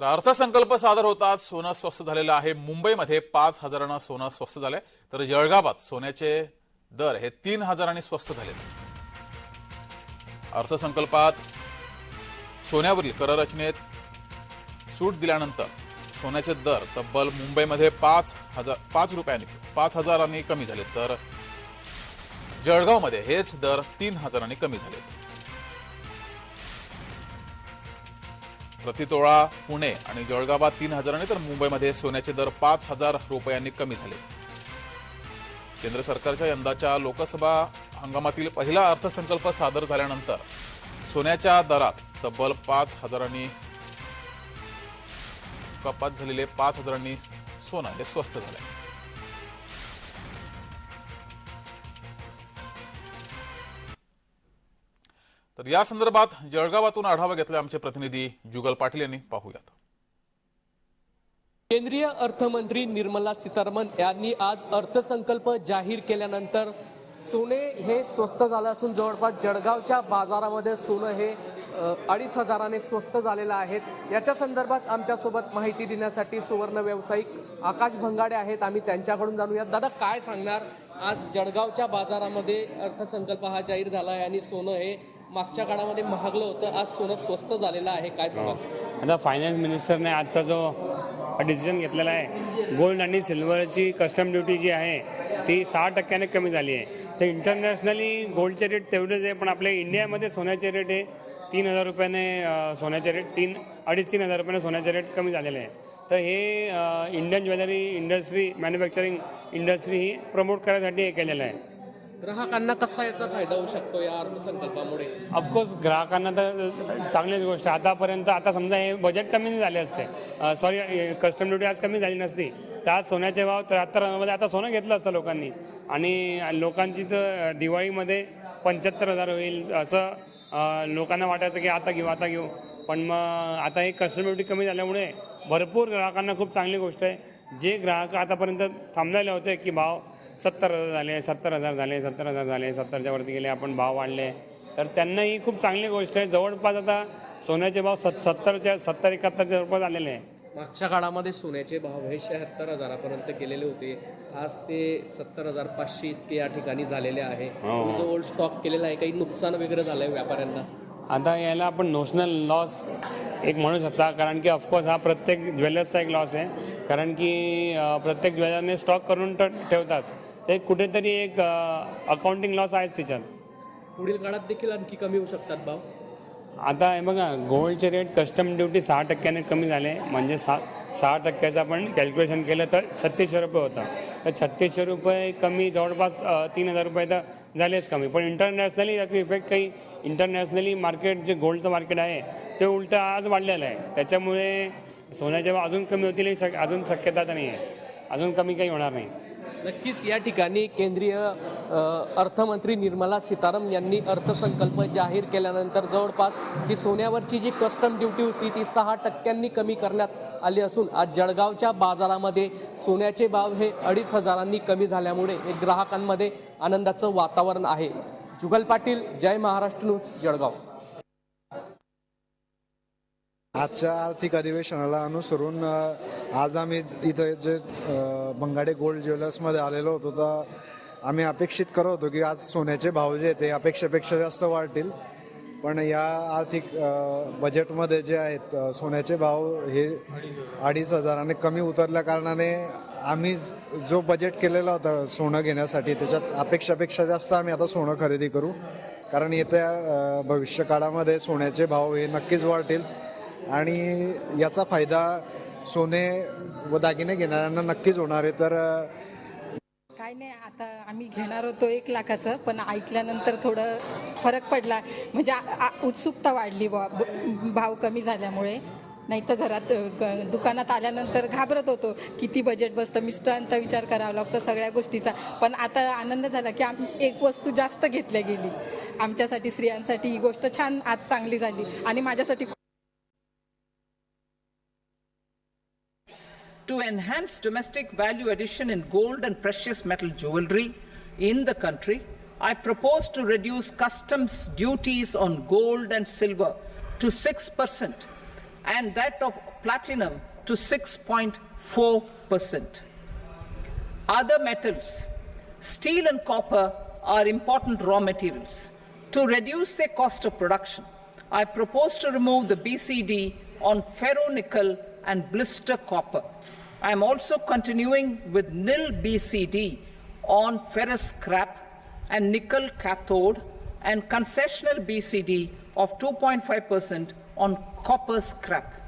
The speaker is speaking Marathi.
तर अर्थसंकल्प सादर होताच सोनं स्वस्त झालेलं आहे. मुंबईमध्ये पाच हजारांना सोनं स्वस्त झालंय. तर जळगावात सोन्याचे दर हे तीन हजारांनी स्वस्त झालेत. अर्थसंकल्पात सोन्यावरील कररचनेत सूट दिल्यानंतर सोन्याचे दर तब्बल मुंबईमध्ये पाच हजार पाच रुपयांनी पाच हजारांनी कमी झाले तर जळगावमध्ये हेच दर तीन हजारांनी कमी झालेत. प्रतितोळा पुणे आणि जळगावात तीन हजारांनी तर मुंबईमध्ये सोन्याचे दर पाच हजार रुपयांनी कमी झाले. केंद्र सरकारच्या यंदाच्या लोकसभा हंगामातील पहिला अर्थसंकल्प सादर झाल्यानंतर सोन्याच्या दरात तब्बल पाच हजारांनी कपात झालेले पाच हजारांनी सोनं हे स्वस्त झालंय. तर या संदर्भात जळगावातून आढावा घेतला आमचे प्रतिनिधी जुगल पाटील यांनी. पाहूयात. केंद्रीय अर्थमंत्री निर्मला सीतारामन यांनी आज अर्थसंकल्प जाहीर केल्यानंतर सोने हे स्वस्त झालं असून जवळपास जळगावच्या बाजारामध्ये सोनं हे अडीच हजाराने स्वस्त झालेलं आहेत याच्या संदर्भात आमच्यासोबत माहिती देण्यासाठी सुवर्ण व्यावसायिक आकाश भंगाडे आहेत. आम्ही त्यांच्याकडून जाणूयात. दादा काय सांगणार? आज जळगावच्या बाजारामध्ये अर्थसंकल्प हा जाहीर झाला आहे आणि सोनं हे मागच्या काळामध्ये महागलं होतं आज सोनं स्वस्त झालेलं आहे काय सांगा हो. आता फायनान्स मिनिस्टरने आजचा जो डिसिजन घेतलेला आहे गोल्ड आणि सिल्वरची कस्टम ड्युटी जी आहे ती सहा टक्क्याने कमी झाली आहे. तर इंटरनॅशनली गोल्डचे रेट तेवढेच आहे पण आपल्या इंडियामध्ये सोन्याचे रेट हे तीन हजार रुपयाने सोन्याचे रेट तीन अडीच तीन हजार रुपयाने सोन्याचे रेट कमी झालेले आहे. तर हे Indian jewellery industry manufacturing industry ही प्रमोट करायसाठी हे केलेलं आहे. ग्राहकांना कसा याचा फायदा होऊ शकतो या अर्थसंकल्पामुळे? ऑफकोर्स ग्राहकांना तर चांगलीच गोष्ट आहे. आतापर्यंत आता समजा हे बजेट कमी नाही झाले असते. सॉरी कस्टम ड्युटी आज कमी झाली नसती. तर आज सोन्याचे भाव त्र्याहत्तरमध्ये आता सोनं घेतलं असतं लोकांनी. आणि लोकांची तर दिवाळीमध्ये पंच्याहत्तर हजार होईल असं लोकांना वाटायचं की आता घेऊ आता घेऊ. पण मग आता हे कस्टम ड्युटी कमी झाल्यामुळे भरपूर ग्राहकांना खूप चांगली गोष्ट आहे. जे ग्राहक आतापर्यंत थांबलेले होते की भाव सत्तर हजार झाले सत्तर हजार झाले सत्तर हजार झाले सत्तरच्या वरती गेले आपण भाव वाढले तर त्यांना ही खूप चांगली गोष्ट आहे. जवळपास आता सोन्याचे भाव सत सत्तरच्या सत्तर एकाहत्तरच्या रुपये झालेले आहे. मागच्या काळामध्ये सोन्याचे भाव हे शहात्तर हजारापर्यंत गेलेले होते. आज ते सत्तर हजार पाचशे इतके या ठिकाणी झालेले आहे. हो. जो ओल्ड स्टॉक केलेला आहे काही नुकसान वगैरे झालंय व्यापाऱ्यांना? आता याला आपण नोशनल लॉस एक म्हणू शकता कारण की ऑफकोर्स हा प्रत्येक ज्वेलर्सचा एक लॉस आहे. कारण की प्रत्येक ज्वेलरने स्टॉक करून ठेवताच. ते कुठेतरी एक अकाउंटिंग लॉस आहेच तिच्यात. पुढील काळात देखील आणखी कमी होऊ शकतात भाव? आता हे बघा गोल्डचे रेट कस्टम ड्युटी सहा टक्क्याने कमी झाले. म्हणजे सा सहा टक्क्याचं आपण कॅल्क्युलेशन केलं तर छत्तीसशे रुपये होतं. तर छत्तीसशे रुपये कमी जवळपास तीन हजार रुपये तर झालेच कमी. पण इंटरनॅशनली याचा इफेक्ट काही इंटरनॅशनली मार्केट जे गोल्डचं मार्केट आहे ते उलटं आज वाढलेलं आहे. त्याच्यामुळे सोन्याच्या भाव अजून कमी होतील शक अजून शक्यता तर नाही आहे अजून कमी काही होणार नाही. नक्कीच या ठिकाणी केंद्रीय अर्थमंत्री निर्मला सीतारामन यांनी अर्थसंकल्प जाहीर केल्यानंतर जवळपास जी सोन्यावरची जी कस्टम ड्युटी होती ती सहा टक्क्यांनी कमी करण्यात आली असून आज जळगावच्या बाजारामध्ये सोन्याचे भाव हे अडीच हजारांनी कमी झाल्यामुळे हे ग्राहकांमध्ये आनंदाचं वातावरण आहे. जुगल पाटील जय महाराष्ट्र न्यूज जळगाव. आजच्या आर्थिक अधिवेशनाला अनुसरून आज आम्ही इथं जे बंगाडे गोल्ड ज्वेलर्समध्ये आलेलो होतो तर आम्ही अपेक्षित करत होतो की आज सोन्याचे भाव जे ते अपेक्षेपेक्षा जास्त वाढतील. पण या आर्थिक बजेटमध्ये जे आहेत सोन्याचे भाव हे अडीच हजाराने कमी उतरल्या कारणाने आम्ही जो बजेट केलेला होता सोनं घेण्यासाठी त्याच्यात अपेक्षापेक्षा जास्त आम्ही आता सोनं खरेदी करू. कारण येत्या भविष्यकाळामध्ये भविष्य काळामध्ये सोन्याचे भाव हे नक्कीच वाढतील. आणि याचा फायदा सोने व दागिने घेणाऱ्यांना नक्कीच होणार आहे. तर काय नाही आता आम्ही घेणार होतो एक लाखाचं पण ऐकल्यानंतर थोडं फरक पडला. म्हणजे आ- आ- उत्सुकता वाढली बुवा भाव कमी झाल्यामुळे. नाही तर घरात क- दुकानात आल्यानंतर घाबरत होतो. किती बजेट बसतं मिस्टरांचा विचार करावा लागतो सगळ्या गोष्टीचा. पण आता आनंद झाला की आम एक वस्तू जास्त घेतल्या गेली. आमच्यासाठी स्त्रियांसाठी ही गोष्ट छान आज चांगली झाली. आणि माझ्यासाठी to enhance domestic value addition in gold and precious metal jewelry in the country, I propose to reduce customs duties on gold and silver to 6% and that of platinum to 6.4%. Other metals, steel and copper are important raw materials. To reduce their cost of production, I propose to remove the BCD on ferronickel and blister copper. I am also continuing with nil BCD on ferrous scrap and nickel cathode and concessional BCD of 2.5% on copper scrap.